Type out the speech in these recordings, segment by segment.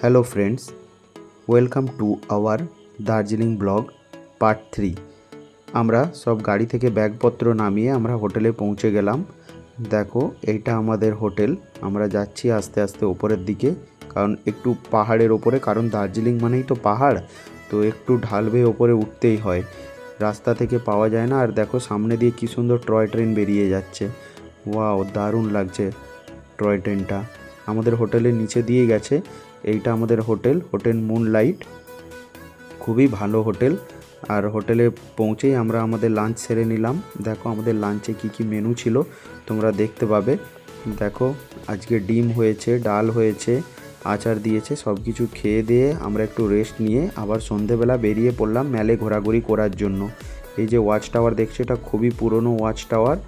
Hello friends welcome to our Darjeeling blog part three আমরা সব গাড়ি থেকে ব্যাগপত্র নামিয়ে আমরা হোটেলে পৌঁছে গেলাম। দেখো, এইটা আমাদের হোটেল। আমরা যাচ্ছি আস্তে আস্তে ওপরের দিকে, কারণ একটু পাহাড়ের ওপরে, কারণ দার্জিলিং মানেই তো পাহাড়। তো একটু ঢাল বেয়ে ওপরে উঠতেই হয়। রাস্তা থেকে পাওয়া যায় না, আর দেখো সামনে দিয়ে কী সুন্দর টয় ট্রেন বেরিয়ে যাচ্ছে। ওয়াও, দারুণ লাগছে টয় ট্রেনটা। আমাদের হোটেলের নিচে দিয়ে গেছে। এইটা আমাদের হোটেল হোটেল মুনলাইট খুবই ভালো হোটেল। আর হোটেলে পৌঁছেই আমরা আমাদের লাঞ্চ সেরে নিলাম। দেখো আমাদের লাঞ্চে কি কি মেনু ছিল, তোমরা দেখতে পাবে। দেখো, আজকে ডিম হয়েছে, ডাল হয়েছে, আচার দিয়েছে সব কিছু খেয়ে দিয়ে আমরা একটু রেস্ট নিয়ে আবার সন্ধেবেলা বেরিয়ে পড়লাম মেলে ঘোরাঘুরি করার জন্য। এই যে ওয়াচ টাওয়ার দেখছ, এটা খুবই পুরনো ওয়াচ টাওয়ার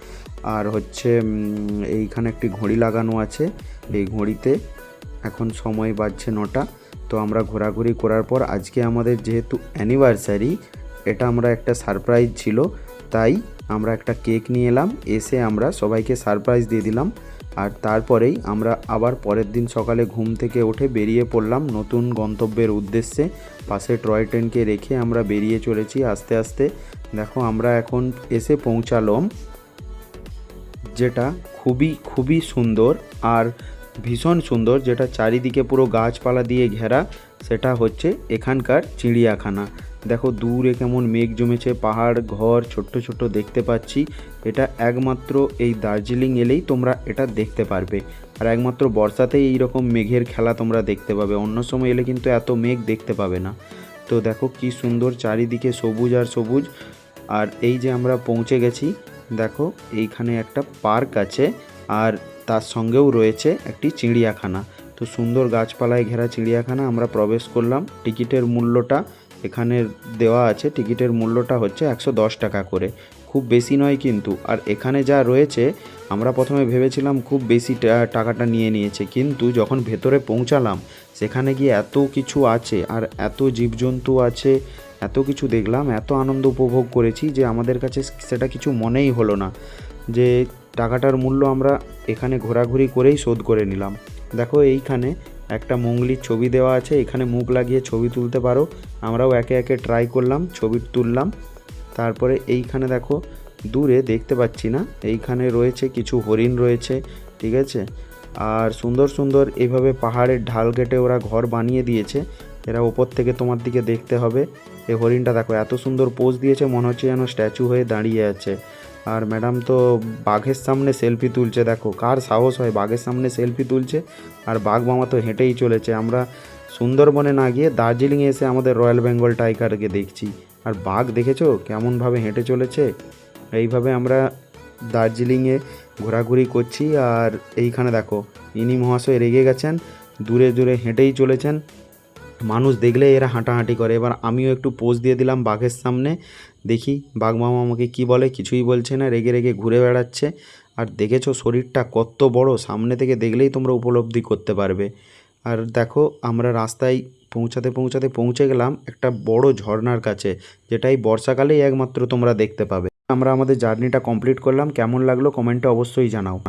আর হচ্ছে এইখানে একটি ঘড়ি লাগানো আছে। এই ঘড়িতে এখন সময় বাজছে নটা। তো আমরা ঘোরাঘুরি করার পর আজকে আমাদের যেহেতু অ্যানিভার্সারি এটা আমরা একটা সারপ্রাইজ ছিল। তাই আমরা একটা কেক নিয়ে এলাম, এসে আমরা সবাইকে সারপ্রাইজ দিয়ে দিলাম। আর তারপরেই আমরা আবার পরের দিন সকালে ঘুম থেকে উঠে বেরিয়ে পড়লাম নতুন গন্তব্যের উদ্দেশ্যে। পাশে টয় ট্রেনকে রেখে আমরা বেরিয়ে চলেছি আস্তে আস্তে। দেখো আমরা এখন এসে পৌঁছালাম। যেটা খুবই খুবই সুন্দর আর ভীষণ সুন্দর, যেটা চারিদিকে পুরো গাছপালা দিয়ে ঘেরা, সেটা হচ্ছে এখানকার চিড়িয়াখানা। দেখো দূরে কেমন মেঘ জমেছে, পাহাড়, ঘর, ছোট্ট ছোট্ট দেখতে পাচ্ছি। এটা একমাত্র এই দার্জিলিং এলেই তোমরা এটা দেখতে পারবে। আর একমাত্র বর্ষাতেই এই রকম মেঘের খেলা তোমরা দেখতে পাবে। অন্য সময় এলে কিন্তু এত মেঘ দেখতে পাবে না। তো দেখো কি সুন্দর চারিদিকে সবুজ আর সবুজ। আর এই যে আমরা পৌঁছে গেছি দেখো, এইখানে একটা পার্ক আছে আর তার সঙ্গেও রয়েছে একটি চিড়িয়াখানা। তো সুন্দর গাছপালায় ঘেরা চিড়িয়াখানা, আমরা প্রবেশ করলাম। টিকিটের মূল্যটা এখানে দেওয়া আছে। টিকিটের মূল্যটা হচ্ছে একশো দশ টাকা করে। খুব বেশি নয় কিন্তু, আর এখানে যা রয়েছে, আমরা প্রথমে ভেবেছিলাম খুব বেশি টাকাটা নিয়ে নিয়েছে। কিন্তু যখন ভেতরে পৌঁছালাম, সেখানে গিয়ে এত কিছু আছে, আর এত জীবজন্তু আছে এত কিছু দেখলাম, এত আনন্দ উপভোগ করেছি যে আমাদের কাছে সেটা কিছু মনেই হলো না। যে টাকাটার মূল্য আমরা এখানে ঘোরাঘুরি করেই শোধ করে নিলাম। দেখো এইখানে একটা মঙ্গলির ছবি দেওয়া আছে, এখানে মুখ লাগিয়ে ছবি তুলতে পারো। আমরাও একে একে ট্রাই করলাম, ছবি তুললাম। তারপরে এইখানে দেখো, দূরে দেখতে পাচ্ছি না, এইখানে রয়েছে কিছু হরিণ রয়েছে, ঠিক আছে? আর সুন্দর সুন্দর এইভাবে পাহাড়ের ঢাল কেটে ওরা ঘর বানিয়ে দিয়েছে। এরা ওপর থেকে তোমার দিকে দেখতে হবে। এই হরিণটা দেখো, এত সুন্দর পোজ দিয়েছে, মনে হচ্ছে যেন স্ট্যাচু হয়ে দাঁড়িয়ে আছে। আর ম্যাডাম তো বাঘের সামনে সেলফি তুলছে, দেখো কার সাহস হয় বাঘের সামনে সেলফি তুলছে। আর বাঘ মামা তো হেঁটেই চলেছে, আমরা সুন্দরবনে না গিয়ে দার্জিলিংয়ে এসে আমাদের রয়্যাল বেঙ্গল টাইগারকে দেখছি। আর বাঘ দেখেছ কেমনভাবে হেঁটে চলেছে? এইভাবে আমরা দার্জিলিংয়ে ঘোরাঘুরি করছি, আর এইখানে দেখো, ইনি মহাশয় রেগে গেছেন, দূরে দূরে হেঁটেই চলেছেন। মানুষ দেখলে এরা হাঁটাহাঁটি করে। এবার আমিও একটু পোজ দিয়ে দিলাম বাঘের সামনে। দেখি বাঘ মামা আমাকে কি বলে, কিছুই বলছে না, রেগে রেগে ঘুরে বেড়াচ্ছে। আর দেখেছ শরীরটা কত বড়, সামনে থেকে দেখলেই তোমরা উপলব্ধি করতে পারবে। আর দেখো আমরা রাস্তায় পৌঁছাতে পৌঁছাতে পৌঁছে গেলাম একটা বড় ঝর্নার কাছে, যেটাই বর্ষাকালেই একমাত্র তোমরা দেখতে পাবে। আমরা আমাদের জার্নিটা কমপ্লিট করলাম। কেমন লাগল কমেন্টে অবশ্যই জানাও।